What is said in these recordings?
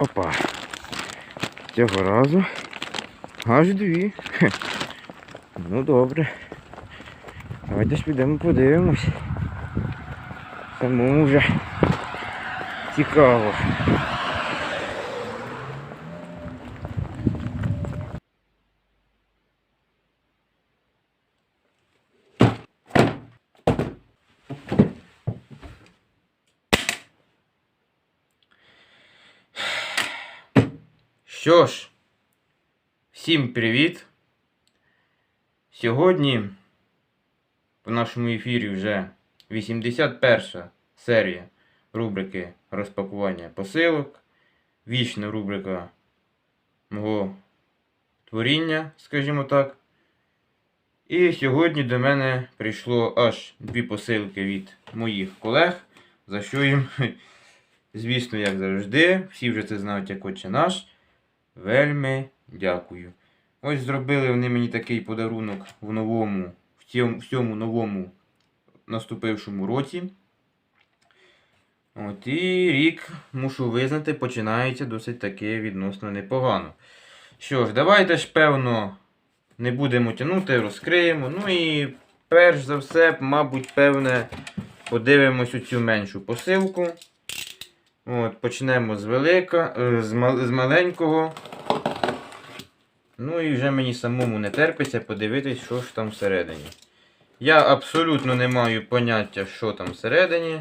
Опа. Цього разу аж дві. Хе. Ну добре. Давайте ж підемо подивимось. Самому вже цікаво. Що ж, всім привіт! Сьогодні в нашому ефірі вже 81 серія рубрики розпакування посилок, вічна рубрика мого творіння, скажімо так. І сьогодні до мене прийшло аж дві посилки від моїх колег, за що їм, звісно, як завжди, всі вже це знають, як отче наш. Вельми дякую. Ось зробили вони мені такий подарунок в новому, в цьому, в цьому новому наступившому році. От і рік, мушу визнати, починається досить таки відносно непогано. Що ж, давайте ж, певно, не будемо тягнути, розкриємо. Ну і перш за все, мабуть, певне, подивимось у цю меншу посилку. От, Почнемо з велика, е, з, мал, з маленького. Ну і вже мені самому не терпиться подивитись, що ж там всередині. Я абсолютно не маю поняття, що там всередині.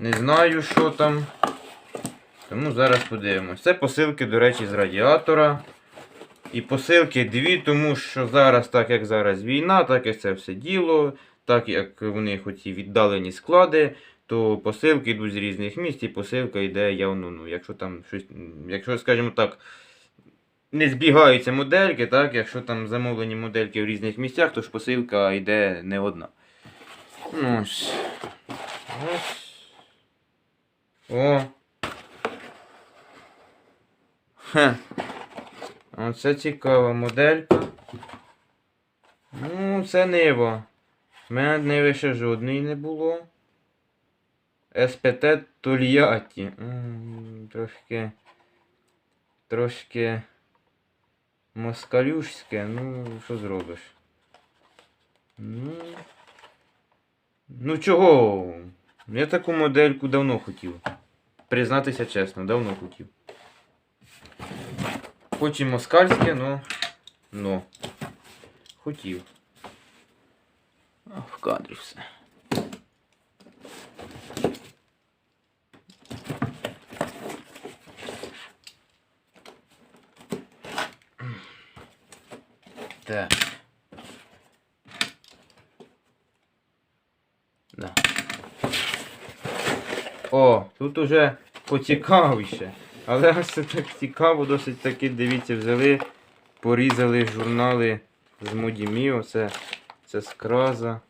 Не знаю, що там. Тому зараз подивимось. Це посилки, до речі, з радіатора. І посилки дві, тому що зараз, так як зараз війна, так як це все діло, так як в них оці віддалені склади, то посилки йдуть з різних місць, і посилка йде явно, ну, якщо там щось, якщо, скажімо так, не збігаються модельки, так, якщо там замовлені модельки в різних місцях, то ж посилка йде не одна. Ну, ось. Ось. О. Хе. Оце цікава моделька. Ну, це Нива. У мене Ниви ще жодної не було. СПТ Тольятті. Трошки. Трошки. Москалюшське, ну, що зробиш? Ну. Ну чого? Я таку модельку давно хотів. Признатися чесно, давно хотів. Хоч і москальське, но. но. Хотів. В кадрі все. Так. Да. О, тут уже поцікавіше. Але це так цікаво, досить таки, дивіться, взяли, порізали журнали з Моді Міо. Це, це з.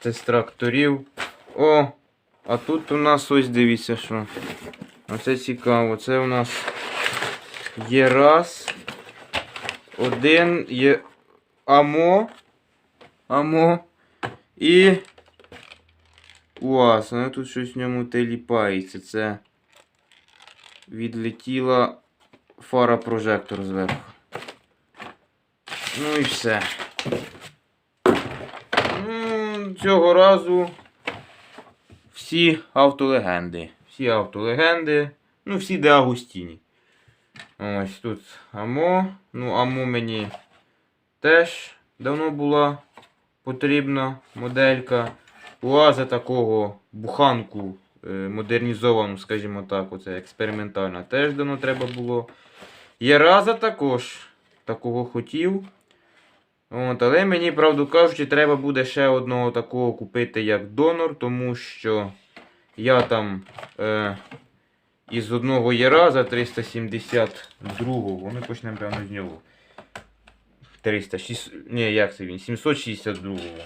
Це з тракторів. О! А тут у нас ось дивіться що. Оце цікаво. Це у нас є раз. Один є АМО. АМО. І. УАЗ. Ну тут щось в ньому теліпається. Це відлетіла фара прожектор зверху. Ну і все. Ну, цього разу всі автолегенди. Всі автолегенди. Ну, всі де Агустіні. Ось тут Амо. Ну, Амо мені теж давно була потрібна моделька. УАЗа такого буханку е, модернізовану, скажімо так, оце експериментальна, теж давно треба було. Єраза також такого хотів. От, але мені, правду кажучи, треба буде ще одного такого купити як донор, тому що я там е, із одного Єраза 372-го, ми почнемо певно з нього. 306, ні, як це він? 762-го.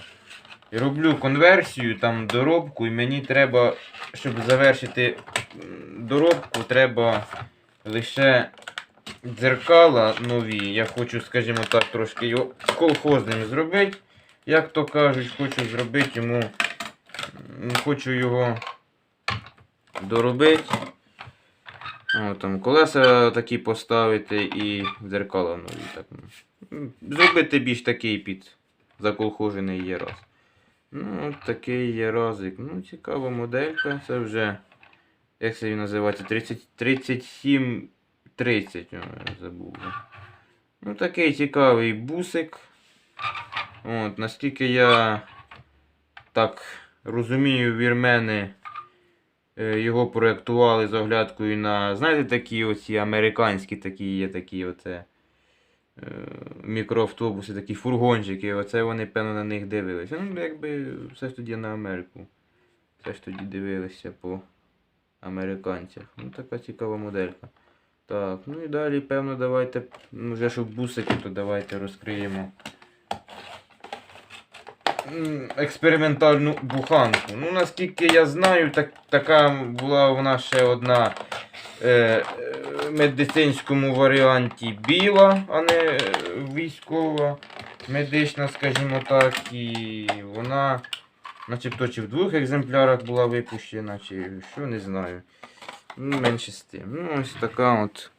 І роблю конверсію, там доробку, і мені треба, щоб завершити доробку, треба лише дзеркала нові. Я хочу, скажімо так, трошки його колхозним зробити. Як то кажуть, хочу зробити йому. Хочу його доробити. О, там колеса такі поставити і дзеркала нові. Так. ну. Зробити більш такий під заколхожений є раз. Ну, от такий є. Ну, цікава моделька. Це вже. Як це він називається? 30, 37 30. О, я забув. Ну, такий цікавий бусик. От, наскільки я так розумію, вірмени його проєктували з оглядкою на, знаєте, такі оці американські такі є такі оце е, мікроавтобуси, такі фургончики. Оце вони, певно, на них дивилися. Ну, якби все ж тоді на Америку. Все ж тоді дивилися по американцях. Ну, така цікава моделька. Так, ну і далі, певно, давайте, ну вже щоб бусики, то давайте розкриємо експериментальну буханку. Ну, наскільки я знаю, так, така була вона ще одна е, е, медицинському варіанті біла, а не е, військова, медична, скажімо так. І вона начебто чи в двох екземплярах була випущена, чи що, не знаю. Ну, менше з тим. Ну, ось така от.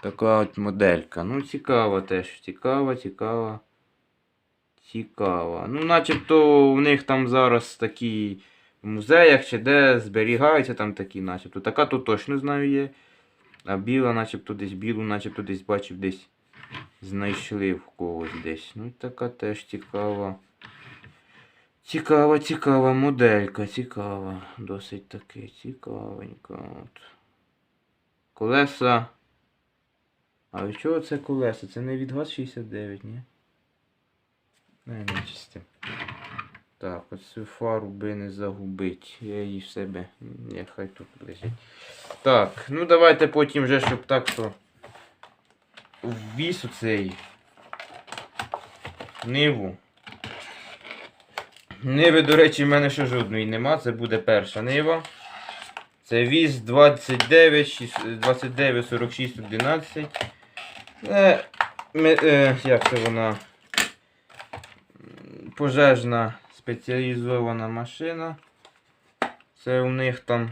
Така от моделька. Ну, цікава теж. Цікава, цікава. Цікава. Ну, начебто в них там зараз такі в музеях чи де зберігаються там такі, начебто. Така то точно знаю є. А біла, начебто десь білу, начебто десь бачив, десь знайшли в когось десь. Ну, така теж цікава. Цікава, цікава моделька, цікава. Досить таки цікавенька. От. Колеса. А від чого це колеса? Це не від ГАЗ-69, ні? Не, не чисте. Так, оцю фару би не загубить. Я її в себе. Ні, хай тут лежить. Так, ну давайте потім вже, щоб так, що ввіз оцей ниву. Ниви, до речі, в мене ще жодної нема. Це буде перша нива. Це віз 29, 29 46 11. Е, е, як це вона? Пожежна спеціалізована машина. Це у них там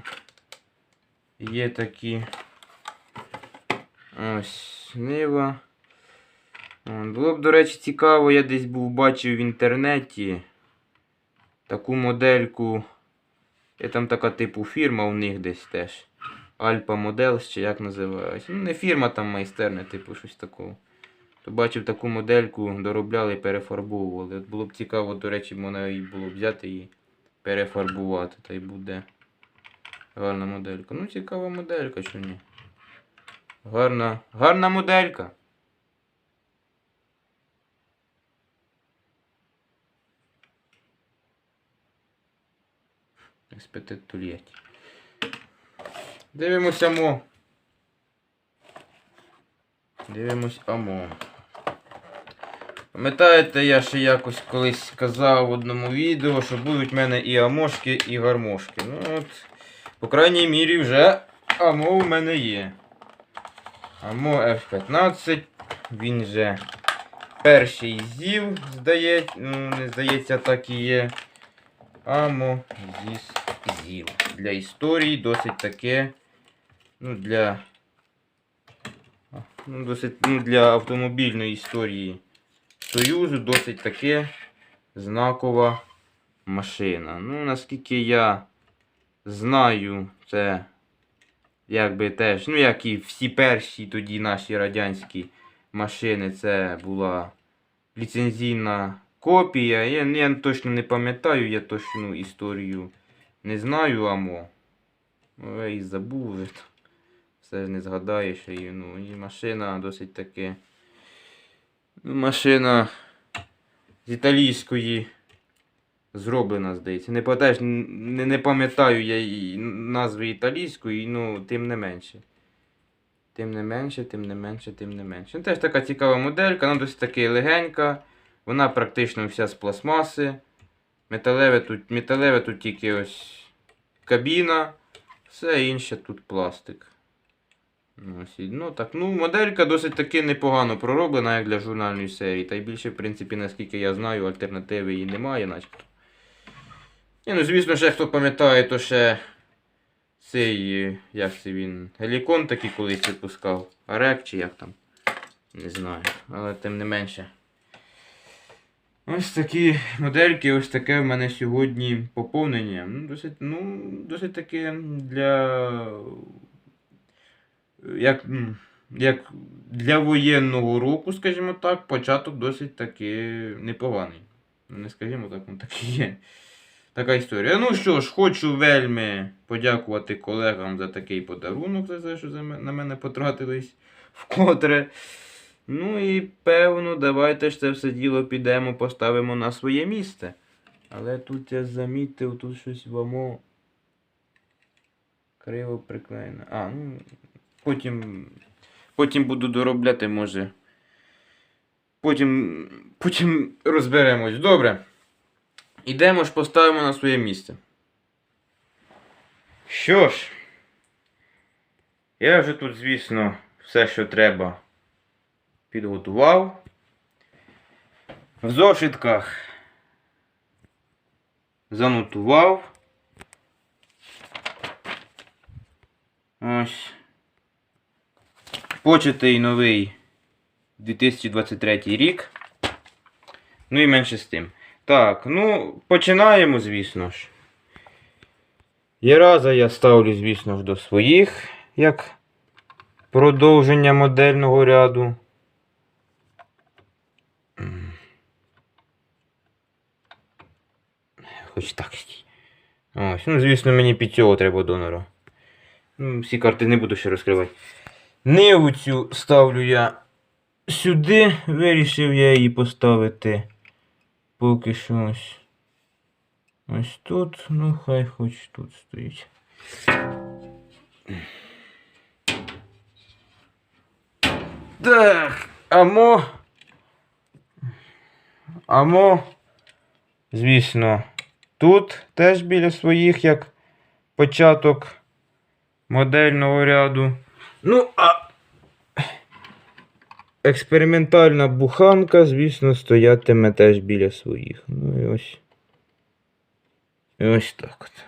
є такі ось нива. Було б, до речі, цікаво, я десь був бачив в інтернеті таку модельку. Є там така типу фірма у них десь теж. Альпа Models, чи як називається. Ну, не фірма там майстерня, типу щось такого. То бачив таку модельку, доробляли і перефарбовували. От було б цікаво, до речі, можна її було взяти і перефарбувати. Та й буде гарна моделька. Ну, цікава моделька, що ні. Гарна, гарна моделька. Еспетит Тульєтті. Дивимося мо. Дивимось амо. Пам'ятаєте, я ще якось колись казав в одному відео, що будуть в мене і амошки, і гармошки. Ну от, по крайній мірі вже амо в мене є. Амо F15, він же перший зів, здається, ну не здається, так і є. Амо зіс зіл. Для історії досить таке. Ну, для. Ну, досить, ну, для автомобільної історії Союзу досить таке знакова машина. Ну, наскільки я знаю, це якби теж, ну, як і всі перші тоді наші радянські машини, це була ліцензійна копія. Я, я точно не пам'ятаю, я точну історію не знаю, амо. Ну, Я і забув. Все ж не згадаєш. І, ну, і машина досить таки. Машина з італійської зроблена, здається. Не пам'ятаєш, не, не пам'ятаю я її назви італійської, ну, тим не менше. Тим не менше, тим не менше, тим не менше. Ну, теж така цікава моделька, вона досить таки легенька. Вона практично вся з пластмаси. Металеве тут, металеве тут тільки ось кабіна, все інше тут пластик. Ну, Ось, ну, так, ну, моделька досить таки непогано пророблена, як для журнальної серії. Та й більше, в принципі, наскільки я знаю, альтернативи її немає, начебто. Ні, ну, звісно, ще хто пам'ятає, то ще цей, е, як це він, гелікон такий колись випускав. Арек чи як там. Не знаю. Але тим не менше. Ось такі модельки, ось таке в мене сьогодні поповнення. Ну, досить, ну, досить таке для. Як, як для воєнного року, скажімо так, початок досить таки непоганий. Ну, Не скажімо так, він так є. Така історія. Ну що ж, хочу вельми подякувати колегам за такий подарунок, за те, що на мене потратились вкотре. Ну і певно, давайте ж це все діло підемо, поставимо на своє місце. Але тут я замітив, тут щось воно криво приклеєно. А, ну. Потім. Потім буду доробляти, може. Потім. Потім розберемось. Добре. Ідемо ж поставимо на своє місце. Що ж, я вже тут, звісно, все, що треба, підготував. В зошитках занотував. Ось. Початий новий 2023 рік. Ну і менше з тим. Так, ну, починаємо, звісно ж. Єраза я ставлю, звісно ж, до своїх, як продовження модельного ряду. Хоч так. Ось, ну, звісно, мені під цього треба донора. Ну, всі карти не буду ще розкривати. Ниву цю ставлю я сюди. Вирішив я її поставити поки що ось. Ось тут, ну хай хоч тут стоїть. Так, амо. Амо. Звісно, тут теж біля своїх, як початок модельного ряду. Ну, а експериментальна буханка, звісно, стоятиме теж біля своїх. Ну і ось. І ось так от.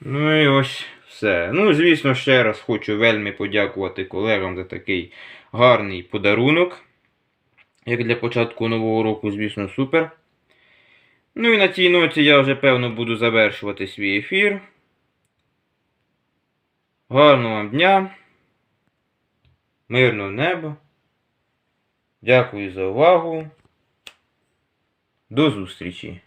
Ну і ось все. Ну, звісно, ще раз хочу вельми подякувати колегам за такий гарний подарунок. Як для початку нового року, звісно, супер. Ну і на цій ноті я вже певно буду завершувати свій ефір. Гарного вам дня. Мирного неба. Дякую за увагу. До зустрічі.